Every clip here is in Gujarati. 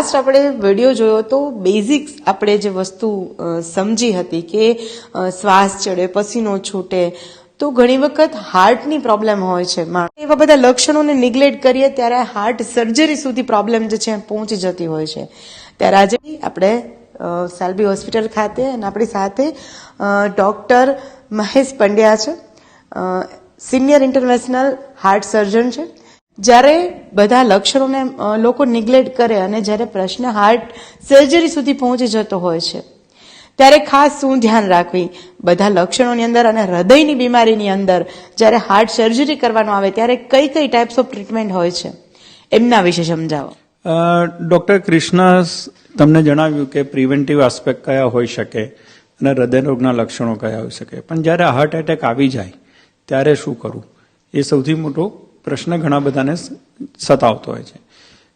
લાસ્ટ આપણે વીડિયો જોયો તો બેઝિક્સ આપણે જે વસ્તુ સમજી હતી કે શ્વાસ ચડે, પસીનો છૂટે, તો ઘણી વખત હાર્ટની પ્રોબ્લેમ હોય છે. એવા બધા લક્ષણોને નિગ્લેક્ટ કરીએ ત્યારે હાર્ટ સર્જરી સુધી પ્રોબ્લેમ જે છે, પહોંચી જતી હોય છે. ત્યારે આજે આપણે સાલબી હોસ્પિટલ ખાતે અને આપણી સાથે ડૉક્ટર મહેશ પંડ્યા છે. સિનિયર ઇન્ટરનેશનલ હાર્ટ સર્જન છે. જ્યારે બધા લક્ષણોને લોકો નિગ્લેક્ટ કરે અને જ્યારે પ્રશ્ન હાર્ટ સર્જરી સુધી પહોંચી જતો હોય છે, ત્યારે ખાસ શું ધ્યાન રાખવી? બધા લક્ષણોની અંદર અને હૃદયની બીમારીની અંદર જ્યારે હાર્ટ સર્જરી કરવાનું આવે ત્યારે કઈ કઈ ટાઈપ્સ ઓફ ટ્રીટમેન્ટ હોય છે? એમના વિશે સમજાવો. ડૉક્ટર કૃષ્ણ તમને જણાવ્યું કે પ્રિવેન્ટિવ આસ્પેક્ટ કયા હોઈ શકે અને હૃદયરોગના લક્ષણો કયા હોઈ શકે. પણ જ્યારે હાર્ટ એટેક આવી જાય, ત્યારે શું કરવું? એ સૌથી મોટો પ્રશ્ન ઘણા બધાને સતાવતો હોય છે.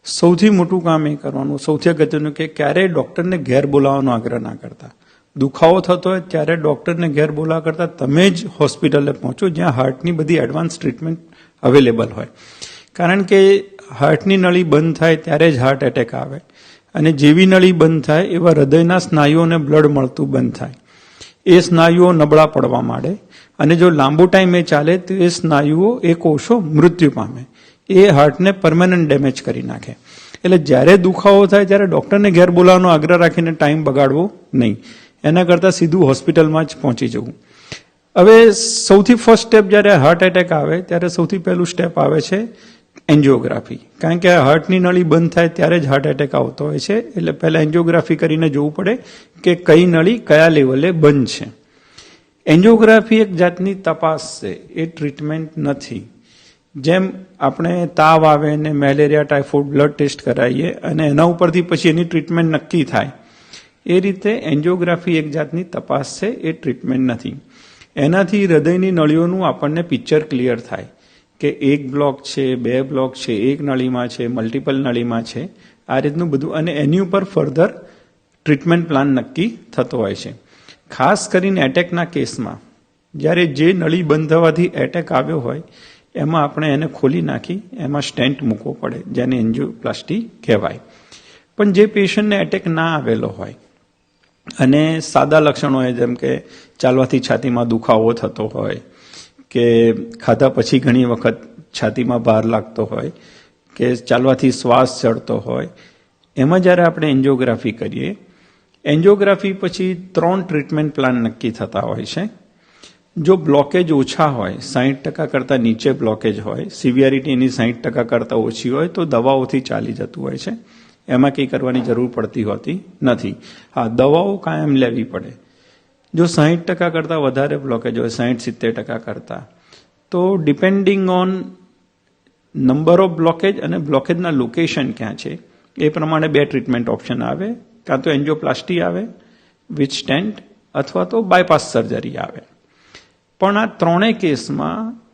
સૌથી મોટું કામ એ કરવાનું, સૌથી અગત્યનું કે ક્યારેય ડૉક્ટરને ઘેર બોલાવવાનો આગ્રહ ના કરતા. દુખાવો થતો હોય ત્યારે ડૉક્ટરને ઘેર બોલાવવા કરતાં તમે જ હોસ્પિટલે પહોંચો જ્યાં હાર્ટની બધી એડવાન્સ ટ્રીટમેન્ટ અવેલેબલ હોય. કારણ કે હાર્ટની નળી બંધ થાય ત્યારે જ હાર્ટ એટેક આવે. અને જેવી નળી બંધ થાય એવા હૃદયના સ્નાયુઓને બ્લડ મળતું બંધ થાય. એ સ્નાયુઓ નબળા પડવા માંડે. અને જો લાંબો ટાઈમ એ ચાલે તો એ સ્નાયુઓ, એ કોષો મૃત્યુ પામે. એ હાર્ટને પરમેનન્ટ ડેમેજ કરી નાખે. એટલે જ્યારે દુખાવો થાય ત્યારે ડૉક્ટરને ઘેર બોલાવવાનો આગ્રહ રાખીને ટાઈમ બગાડવો નહીં. એના કરતાં સીધું હોસ્પિટલમાં જ પહોંચી જવું. હવે સૌથી ફર્સ્ટ સ્ટેપ જ્યારે હાર્ટ એટેક આવે, ત્યારે સૌથી પહેલું સ્ટેપ આવે છે એન્જિયોગ્રાફી કારણ કે હાર્ટની નળી બંધ થાય ત્યારે જ હાર્ટ એટેક આવતો હોય છે. એટલે પહેલાં એન્જિયોગ્રાફી કરીને જોવું પડે કે કઈ નળી કયા લેવલે બંધ છે. એન્જિયોગ્રાફી એક જાતની તપાસ છે, એ ટ્રીટમેન્ટ નથી. જેમ આપણે તાવ આવે ને મેલેરિયા, ટાઇફોઇડ, બ્લડ ટેસ્ટ કરાવીએ અને એના ઉપરથી પછી એની ટ્રીટમેન્ટ નક્કી થાય. એ રીતે એન્જિયોગ્રાફી એક જાતની તપાસ છે, એ ટ્રીટમેન્ટ નથી. એનાથી હૃદયની નળીઓનું આપણને પિક્ચર ક્લિયર થાય કે એક બ્લોક છે, બે બ્લોક છે, એક નળીમાં છે, મલ્ટિપલ નળીમાં છે. આ રીતનું બધું અને એની ઉપર ફર્ધર ટ્રીટમેન્ટ પ્લાન નક્કી થતો હોય છે. ખાસ કરીને એટેકના કેસમાં, જ્યારે જે નળી બંધ થવાથી એટેક આવ્યો હોય, એમાં આપણે એને ખોલી નાખી, એમાં સ્ટેન્ટ મૂકવો પડે, જેને એન્જિયોપ્લાસ્ટી કહેવાય. પણ જે પેશન્ટને એટેક ના આવેલો હોય, અને સાદા લક્ષણો હોય જેમ કે ચાલવાથી છાતીમાં દુખાવો થતો હોય, કે ખાધા પછી ઘણી વખત છાતીમાં ભાર લાગતો હોય, કે ચાલવાથી શ્વાસ ચડતો હોય, એમાં જ્યારે આપણે એન્જિયોગ્રાફી કરીએ એન્જિયોગ્રાફી પછી ત્રણ ટ્રીટમેન્ટ પ્લાન નક્કી થતા હોય છે. જો બ્લોકેજ ઓછા હોય સાહીઠ ટકા કરતાં નીચે બ્લોકેજ હોય, સિવિયરિટી એની સાહીઠ ટકા કરતાં ઓછી હોય, તો દવાઓથી ચાલી જતું હોય છે. એમાં કંઈ કરવાની જરૂર પડતી હોતી નથી. હા, દવાઓ કાયમ લેવી પડે. જો સાહીઠ ટકા કરતાં વધારે બ્લોકેજ હોય સાહીઠ સિત્તેર ટકા કરતાં, તો depending on number of blockage અને બ્લોકેજના લોકેશન ક્યાં છે, એ પ્રમાણે બે ટ્રીટમેન્ટ ઓપ્શન આવે. કાં તો એન્જિયોપ્લાસ્ટી આવે, વિથ સ્ટેન્ટ, અથવા તો બાયપાસ સર્જરી આવે. પણ આ ત્રણેય કેસમાં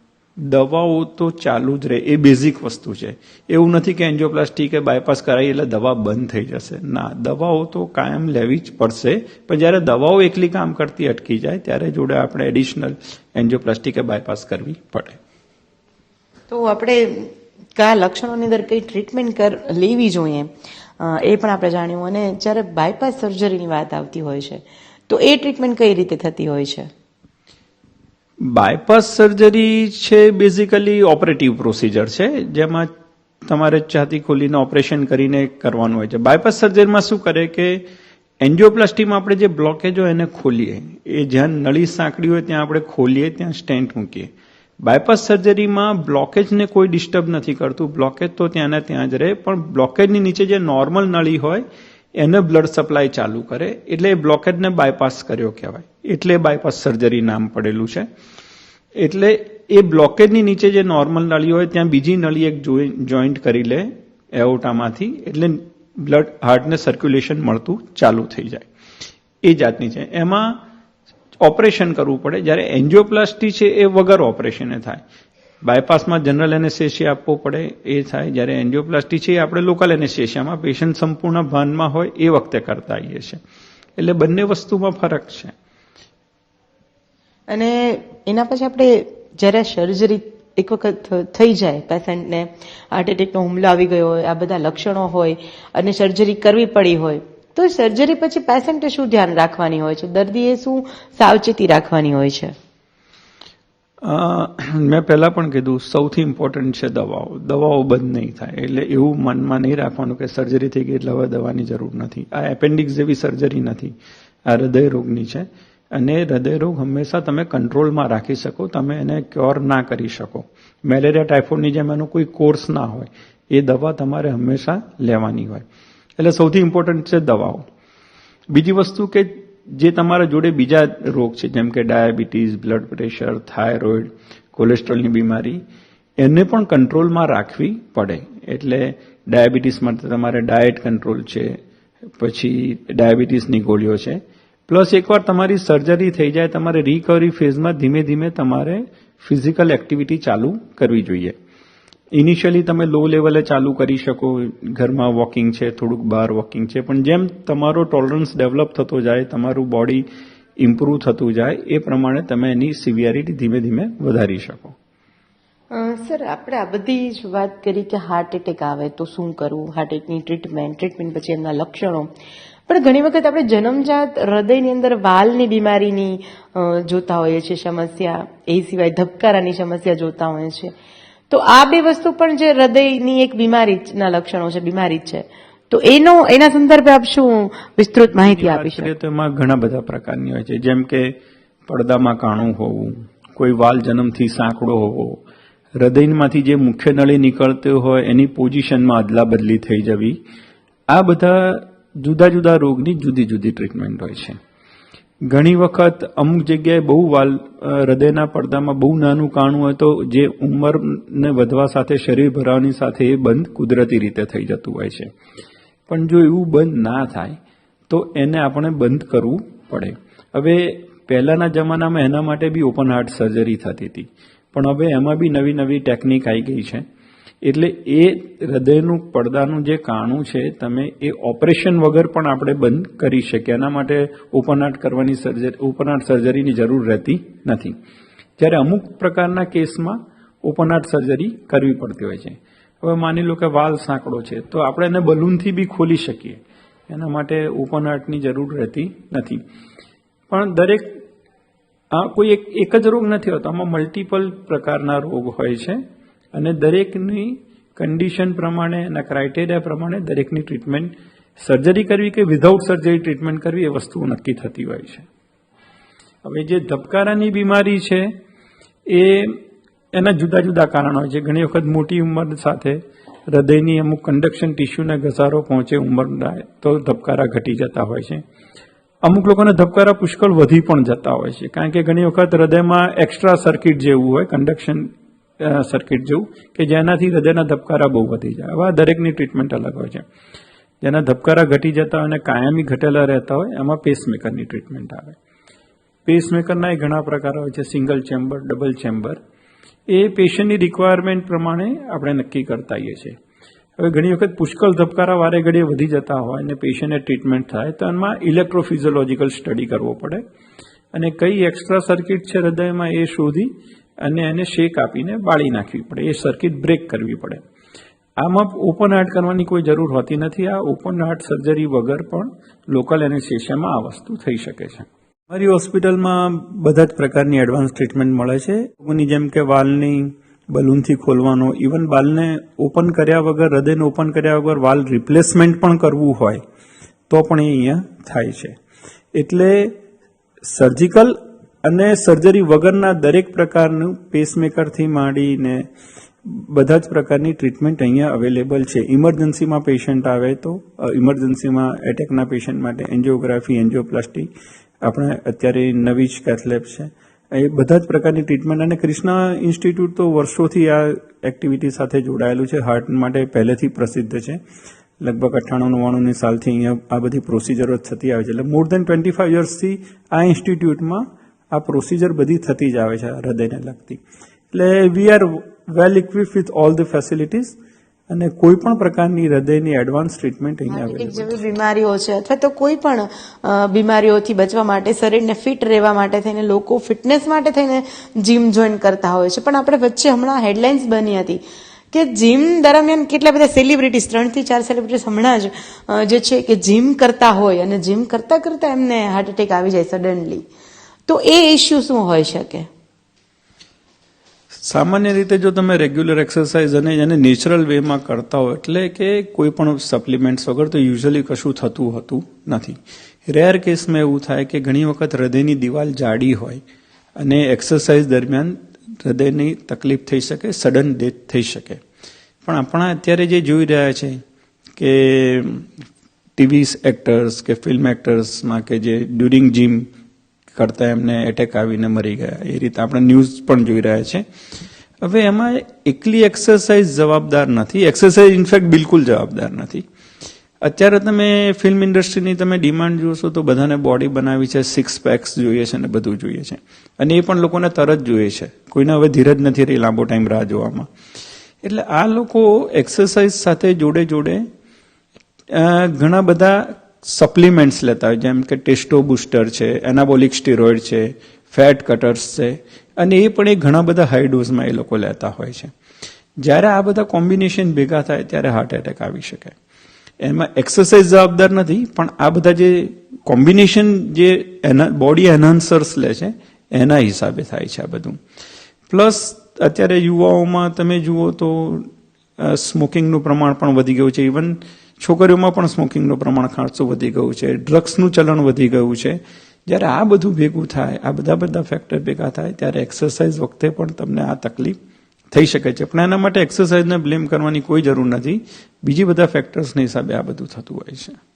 દવાઓ તો ચાલુ જ રહે. એ બેઝિક વસ્તુ છે. એવું નથી કે એન્જિયોપ્લાસ્ટી કે બાયપાસ કરાવી એટલે દવા બંધ થઈ જશે. ના, દવાઓ તો કાયમ લેવી જ પડશે. પણ જ્યારે દવાઓ એકલી કામ કરતી અટકી જાય, ત્યારે જોડે આપણે એડિશનલ એન્જિયોપ્લાસ્ટી કે બાયપાસ કરવી પડે. તો આપણે કયા લક્ષણોની અંદર કઈ ટ્રીટમેન્ટ કર, લેવી જોઈએ? એ પણ આપણે જાણ્યું. અને જ્યારે બાયપાસ સર્જરીની વાત આવતી હોય છે, તો એ ટ્રીટમેન્ટ કઈ રીતે થતી હોય છે? બાયપાસ સર્જરી છે બેઝિકલી ઓપરેટિવ પ્રોસિજર છે, જેમાં તમારે છાતી ખોલીને ઓપરેશન કરીને કરવાનું હોય છે. બાયપાસ સર્જરીમાં શું કરે કે, એન્જિયોપ્લાસ્ટીમાં આપણે જે બ્લોકેજ હોય એને ખોલીએ. એ જ્યાં નળી સાંકડી હોય ત્યાં આપણે ખોલીએ, ત્યાં સ્ટેન્ટ મૂકીએ. બાયપાસ સર્જરીમાં બ્લોકેજને કોઈ ડિસ્ટર્બ નથી કરતું. બ્લોકેજ તો ત્યાંના ત્યાં જ રહે, પણ બ્લોકેજની નીચે જે નોર્મલ નળી હોય, એને બ્લડ સપ્લાય ચાલુ કરે. એટલે એ બ્લોકેજને બાયપાસ કર્યો કહેવાય. એટલે બાયપાસ સર્જરી નામ પડેલું છે. એટલે એ બ્લોકેજની નીચે જે નોર્મલ નળી હોય, ત્યાં બીજી નળી એક જોઈન્ટ કરી લે એઓટામાંથી, એટલે બ્લડ હાર્ટને સર્ક્યુલેશન મળતું ચાલુ થઈ જાય. એ જાતની છે. એમાં ઓપરેશન કરવું પડે. જ્યારે એન્જિયોપ્લાસ્ટી છે એ વગર ઓપરેશને થાય. બાયપાસમાં જનરલ એનેસ્થેશિયા આપવો પડે, એ થાય. જ્યારે એન્જિયોપ્લાસ્ટી છે એ આપણે લોકલ એનેસ્થેશિયામાં પેશન્ટ સંપૂર્ણ ભાનમાં હોય, એ વખતે કરતા આવીએ છીએ. એટલે બંને વસ્તુમાં ફરક છે. અને એના પછી આપણે જ્યારે સર્જરી એક વખત થઈ જાય પેશન્ટને હાર્ટ એટેકનો હુમલો આવી ગયો હોય, આ બધા લક્ષણો હોય, અને સર્જરી કરવી પડી હોય તો સર્જરી પછી પેશન્ટે શું ધ્યાન રાખવાની હોય છે? દર્દીએ શું સાવચેતી રાખવાની હોય છે? મેં પહેલાં પણ કીધું, સૌથી ઇમ્પોર્ટન્ટ છે દવાઓ. દવાઓ બંધ નહીં થાય. એટલે એવું મનમાં નહીં રાખવાનું કે સર્જરી થઈ ગઈ એટલે હવે દવાની જરૂર નથી. આ એપેન્ડિક્સ જેવી સર્જરી નથી. આ હૃદય રોગની છે. અને હૃદય રોગ હંમેશા તમે કંટ્રોલમાં રાખી શકો. તમે એને ક્યોર ના કરી શકો. મેલેરિયા ટાઇફોઇડની જેમ એનો કોઈ કોર્સ ના હોય. એ દવા તમારે હંમેશા લેવાની હોય. એટલે સૌથી ઇમ્પોર્ટન્ટ છે દવાઓ. બીજી વસ્તુ કે જે તમારા જોડે બીજા રોગ છે, જેમ કે ડાયાબિટીસ બ્લડ પ્રેશર થાઇરોઇડ કોલેસ્ટ્રોલની બીમારી, એને પણ કંટ્રોલમાં રાખવી પડે. એટલે ડાયાબિટીસ માટે તમારે ડાયટ કંટ્રોલ છે, પછી ડાયાબિટીસની ગોળીઓ છે. પ્લસ એકવાર તમારી સર્જરી થઈ જાય, તમારે રિકવરી ફેઝમાં ધીમે ધીમે તમારે ફિઝિકલ એક્ટિવિટી ચાલુ કરવી જોઈએ. ઇનિશિયલી તમે લો લેવલે ચાલુ કરી શકો, ઘરમાં વોકિંગ છે, થોડુંક બહાર વોકિંગ છે, પણ જેમ તમારો ટોલરન્સ ડેવલપ થતો જાય, તમારું બોડી ઇમ્પ્રૂવ થતું જાય, એ પ્રમાણે તમે એની સિવિયરિટી ધીમે ધીમે વધારી શકો. સર, આપણે આ બધી જ વાત કરી કે હાર્ટ એટેક આવે તો શું કરવું? હાર્ટ એટેકની ટ્રીટમેન્ટ ટ્રીટમેન્ટ પછી એમના લક્ષણો. પણ ઘણી વખત આપણે જન્મજાત હૃદયની અંદર વાલની બીમારીની જોતા હોઈએ છીએ, સમસ્યા, એ સિવાય ધબકારાની સમસ્યા જોતા હોઈએ છીએ. તો આ બે વસ્તુ પણ જે હૃદયની એક બીમારી ના લક્ષણો છે બીમારી છે. તો એનો એના સંદર્ભે આપ શું વિસ્તૃત માહિતી આપી શકો? તો એમાં ઘણા બધા પ્રકારની હોય છે. જેમ કે પડદામાં કાણું હોવું કોઈ વાલ જન્મથી સાંકડો હોવો હૃદયમાંથી જે મુખ્ય નળી નીકળતી હોય એની પોઝિશનમાં અદલા બદલી થઈ જવી. આ બધા જુદા જુદા રોગની જુદી જુદી ટ્રીટમેન્ટ હોય છે. ઘણી વખત અમુક જગ્યાએ બહુ વાલ હૃદયના પડદામાં બહુ નાનું કાણું હોય તો જે ઉંમરને વધવા સાથે, શરીર ભરાવાની સાથે એ બંધ કુદરતી રીતે થઈ જતું હોય છે. પણ જો એવું બંધ ના થાય, તો એને આપણે બંધ કરવું પડે. હવે પહેલાના જમાનામાં એના માટે બી ઓપન હાર્ટ સર્જરી થતી હતી. પણ હવે એમાં બી નવી નવી ટેકનિક આવી ગઈ છે. એટલે એ હૃદયનું પડદાનું જે કાણું છે, તમે એ ઓપરેશન વગર પણ આપણે બંધ કરી શકીએ. એના માટે ઓપન હાર્ટ કરવાની સર્જરી ઓપન હાર્ટ સર્જરીની જરૂર રહેતી નથી. જ્યારે અમુક પ્રકારના કેસમાં ઓપન હાર્ટ સર્જરી કરવી પડતી હોય છે. હવે માની લો કે વાલ સાંકડો છે, તો આપણે એને બલૂનથી બી ખોલી શકીએ. એના માટે ઓપન હાર્ટની જરૂર રહેતી નથી. પણ દરેક, આ કોઈ એક એક જ રોગ નથી હોતો. આમાં મલ્ટિપલ પ્રકારના રોગ હોય છે. અને દરેકની કન્ડિશન પ્રમાણે એના ક્રાઇટેરિયા પ્રમાણે દરેકની ટ્રીટમેન્ટ સર્જરી કરવી કે વિધાઉટ સર્જરી ટ્રીટમેન્ટ કરવી એ વસ્તુ નક્કી થતી હોય છે. હવે જે ધબકારાની બીમારી છે એ એના જુદા જુદા કારણો હોય છે. ઘણી વખત મોટી ઉંમર સાથે હૃદયની અમુક કન્ડક્શન ટીસ્યુને ઘસારો પહોંચે ઉંમર તો ધબકારા ઘટી જતા હોય છે. અમુક લોકોને ધબકારા પુષ્કળ વધી પણ જતા હોય છે. કારણ કે ઘણી વખત હૃદયમાં એક્સ્ટ્રા સર્કિટ જેવું હોય કન્ડક્શન સર્કિટ જેવું કે જેનાથી હૃદયના ધબકારા બહુ વધી જાય. આવા દરેકની ટ્રીટમેન્ટ અલગ હોય છે. જેના ધબકારા ઘટી જતા અને કાયમી ઘટેલા રહેતા હોય, એમાં પેસમેકરની ટ્રીટમેન્ટ આવે. પેસમેકરના એ ઘણા પ્રકાર હોય છે. સિંગલ ચેમ્બર ડબલ ચેમ્બર એ પેશન્ટની રિક્વાયરમેન્ટ પ્રમાણે આપણે નક્કી કરતા હોઈએ છીએ. હવે ઘણી વખત પુષ્કળ ધબકારા વારે ઘડીએ વધી જતા હોય અને પેશન્ટને ટ્રીટમેન્ટ થાય, તો એમાં ઇલેક્ટ્રોફિઝિયોલોજીકલ સ્ટડી કરવો પડે. અને કઈ એક્સ્ટ્રા સર્કિટ છે હૃદયમાં એ શોધી અને એને શેક આપીને બાળી નાખવી પડે. એ સર્કિટ બ્રેક કરવી પડે. આમાં ઓપન હાર્ટ કરવાની કોઈ જરૂર હોતી નથી. આ ઓપન હાર્ટ સર્જરી વગર પણ લોકલ એનેસ્થેશિયામાં આ વસ્તુ થઈ શકે છે. અમારી હોસ્પિટલમાં બધા જ પ્રકારની એડવાન્સ ટ્રીટમેન્ટ મળે છે. લોકોની જેમ કે વાલની બલૂનથી ખોલવાનો ઇવન વાલને ઓપન કર્યા વગર, હૃદયને ઓપન કર્યા વગર વાલ રિપ્લેસમેન્ટ પણ કરવું હોય, તો પણ એ અહીંયા થાય છે. એટલે સર્જિકલ અને સર્જરી વગરના દરેક પ્રકારનું પેસમેકરથી માંડીને બધા જ પ્રકારની ટ્રીટમેન્ટ અહીંયા અવેલેબલ છે. ઇમરજન્સીમાં પેશન્ટ આવે તો ઇમરજન્સીમાં એટેકના પેશન્ટ માટે એન્જિયોગ્રાફી એન્જિયોપ્લાસ્ટી આપણે અત્યારે નવી જ કેથલેબ છે. એ બધા જ પ્રકારની ટ્રીટમેન્ટ અને ક્રિષ્ના ઇન્સ્ટિટ્યૂટ તો વર્ષોથી આ એક્ટિવિટી સાથે જોડાયેલું છે. હાર્ટ માટે પહેલેથી પ્રસિદ્ધ છે. લગભગ અઠ્ઠાણું, નવ્વાણુંની સાલથી અહીંયા આ બધી પ્રોસિજરો થતી આવે છે. એટલે મોર દેન ટ્વેન્ટી ફાઈવ યર્સથી આ ઇન્સ્ટિટ્યૂટમાં આ પ્રોસિજર બધી થતી જ આવે છે હૃદયને લગતી. એટલે we are well equip with all the facilities અને કોઈ પણ પ્રકારની હૃદયની એડવાન્સ ટ્રીટમેન્ટ હાર્ટ જેવી બીમારીઓ છે અથવા તો કોઈ પણ બીમારીઓથી બચવા માટે શરીરને ફિટ રહેવા માટે થઈને લોકો ફિટનેસ માટે થઈને જીમ જોઈન કરતા હોય છે. પણ આપણે વચ્ચે હમણાં હેડલાઇન્સ બની હતી કે જીમ દરમિયાન કેટલા બધા સેલિબ્રિટીઝ ત્રણથી ચાર સેલિબ્રિટીઝ હમણાં જ જે છે કે જીમ કરતા હોય અને જીમ કરતા કરતા એમને હાર્ટ એટેક આવી જાય સડનલી તો એ ઇસ્યુ શું હોઈ શકે? સામાન્ય રીતે જો તમે રેગ્યુલર એક્સરસાઇઝ અને એને નેચરલ વેમાં કરતા હો, એટલે કે કોઈ પણ સપ્લિમેન્ટ્સ વગર તો યુઝલી કશું થતું હતું નથી. રેર કેસમાં એવું થાય કે ઘણી વખત હૃદયની દિવાલ જાડી હોય અને એક્સરસાઇઝ દરમિયાન હૃદયની તકલીફ થઈ શકે સડન ડેથ થઈ શકે. પણ આપણા અત્યારે જે જોઈ રહ્યા છે કે ટીવી એક્ટર્સ કે ફિલ્મ એક્ટર્સમાં કે જે ડ્યુરિંગ જીમ કરતા એમને એટેક આવીને મરી ગયા. એ રીતે આપણે ન્યૂઝ પણ જોઈ રહ્યા છે. હવે એમાં એકલી એક્સરસાઇઝ જવાબદાર નથી. એક્સરસાઇઝ ઇનફેક્ટ બિલકુલ જવાબદાર નથી. અત્યારે તમે ફિલ્મ ઇન્ડસ્ટ્રીની તમે ડિમાન્ડ જોશો તો બધાને બોડી બનાવી છે સિક્સ પેક્સ જોઈએ છે ને બધું જોઈએ છે. અને એ પણ લોકોને તરત જોઈએ છે. કોઈને હવે ધીરજ નથી રહી લાંબો ટાઈમ રાહ જોવામાં. એટલે આ લોકો એક્સરસાઇઝ સાથે જોડે જોડે ઘણા બધા સપ્લિમેન્ટ્સ લેતા હોય, જેમ કે ટેસ્ટો બુસ્ટર છે, એનાબોલિક સ્ટીરોઇડ છે, ફેટ કટર્સ છે, અને એ પણ એ ઘણા બધા હાઈ ડોઝમાં એ લોકો લેતા હોય છે. જ્યારે આ બધા કોમ્બિનેશન ભેગા થાય, ત્યારે હાર્ટ એટેક આવી શકે. એમાં એક્સરસાઇઝ જવાબદાર નથી, પણ આ બધા જે કોમ્બિનેશન જે એના બોડી એનહાન્સર્સ લે છે, એના હિસાબે થાય છે આ બધું. પ્લસ અત્યારે યુવાઓમાં તમે જુઓ તો સ્મોકિંગનું પ્રમાણ પણ વધી ગયું છે. ઇવન છોકરીઓમાં પણ સ્મોકિંગનું પ્રમાણ ખાસું વધી ગયું છે, ડ્રગ્સનું ચલણ વધી ગયું છે. જ્યારે આ બધું ભેગું થાય, આ બધા બધા ફેક્ટર ભેગા થાય, ત્યારે એક્સરસાઇઝ વખતે પણ તમને આ તકલીફ થઈ શકે છે. પણ એના માટે એક્સરસાઇઝને બ્લેમ કરવાની કોઈ જરૂર નથી. બીજી બધા ફેક્ટર્સના હિસાબે આ બધું થતું હોય છે.